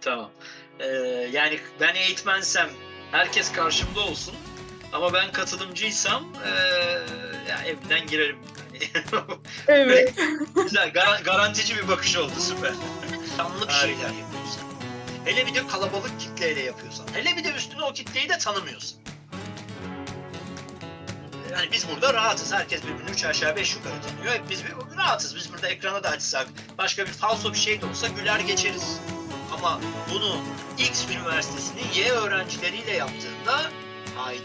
Tamam. Ee, yani ben eğitmensem herkes karşımda olsun. Ama ben katılımcıysam ee, ya evden girerim. Evet. Güzel, gar- garantici bir bakış oldu, süper. Anlık şeyler yapıyorsan. Hele bir de kalabalık kitleyle yapıyorsan. Hele bir de üstüne o kitleyi de tanımıyorsun. Yani biz burada rahatız. Herkes birbirini üç aşağı beş yukarı tanıyor. Hep biz bir rahatız. Biz burada ekrana da açsak, başka bir falso bir şey de olsa güler geçeriz. Ama bunu X üniversitesinin Y öğrencileriyle yaptığında haydi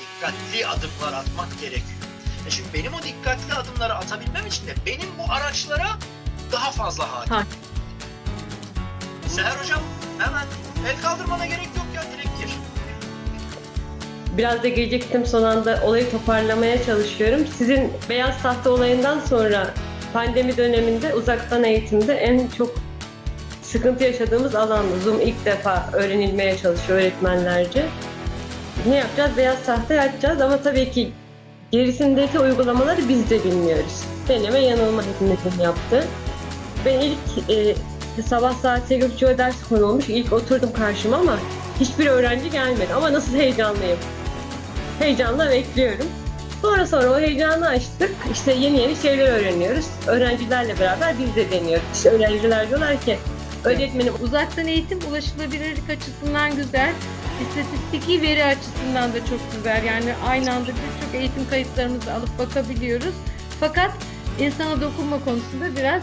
dikkatli adımlar atmak gerekiyor. E şimdi benim o dikkatli adımları atabilmem için de benim bu araçlara daha fazla hakim. Ha. Seher hocam hemen el kaldırmana gerek yok ya direkt gir. Biraz da geciktim son anda olayı toparlamaya çalışıyorum. Sizin beyaz tahta olayından sonra pandemi döneminde uzaktan eğitimde en çok sıkıntı yaşadığımız alandı. Zoom ilk defa öğrenilmeye çalışıyor öğretmenlerce. Ne yapacağız? Beyaz tahtayı açacağız ama tabii ki gerisindeki uygulamaları biz de bilmiyoruz. Deneme yanılma hepimizin yaptı. Ben ilk e, sabah saat 8.30'a ders konulmuş. İlk oturdum karşıma ama hiçbir öğrenci gelmedi. Ama nasıl heyecanlıyım. Heyecanla bekliyorum. Sonra sonra o heyecanı açtık. İşte yeni yeni şeyler öğreniyoruz. Öğrencilerle beraber biz de deniyoruz. İşte öğrenciler diyorlar ki öğretmenim Uzaktan eğitim ulaşılabilirlik açısından güzel, istatistiki veri açısından da çok güzel. Yani aynı anda birçok eğitim kayıtlarımızı alıp bakabiliyoruz. Fakat insana dokunma konusunda biraz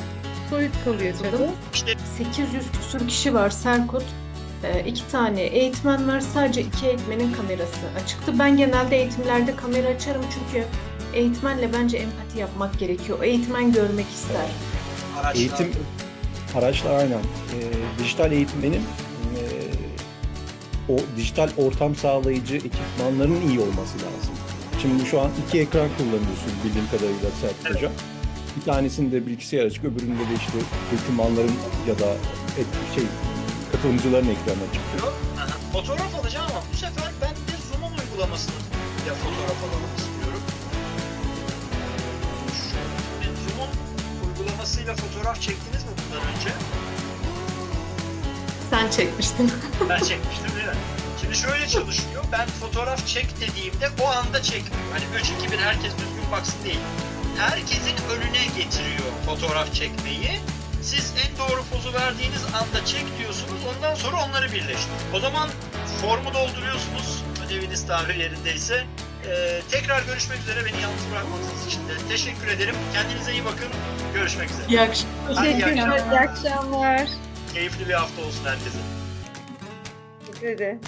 soyut kalıyor tabii. İşte 800 küsur kişi var Serkut. Ee, iki tane eğitmen var. Sadece iki eğitmenin kamerası açıktı. Ben genelde eğitimlerde kamera açarım çünkü eğitmenle bence empati yapmak gerekiyor. O eğitmen görmek ister. Eğitim araçlar aynen. Ee, dijital eğitmenin e, o dijital ortam sağlayıcı ekipmanların iyi olması lazım. Şimdi şu an iki ekran kullanıyorsun bildiğim kadarıyla Serhat Hocam. Bir tanesinde bilgisayar açık, öbüründe de işte dokümanların ya da et, şey katılımcıların ekranı açık. Yok. Aha. Fotoğraf alacağım ama bu sefer ben de Zoom'un uygulamasını ya fotoğraf alalım istiyorum. Şu- Zoom'un uygulamasıyla fotoğraf çektiniz bundan önce? Sen çekmiştin. Ben çekmiştim değil mi? Şimdi şöyle çalışıyor. Ben fotoğraf çek dediğimde o anda çekmiyor. Hani 3 2 1 herkes düzgün baksın değil. Herkesin önüne getiriyor fotoğraf çekmeyi. Siz en doğru pozu verdiğiniz anda çek diyorsunuz. Ondan sonra onları birleştiriyor. O zaman formu dolduruyorsunuz. Ödeviniz tarih yerindeyse. Ee, tekrar görüşmek üzere. Beni yalnız bırakmadığınız için de teşekkür ederim. Kendinize iyi bakın. Görüşmek üzere. İyi akşamlar. Hadi iyi akşamlar. iyi akşamlar. Keyifli bir hafta olsun herkese. Teşekkür ederim.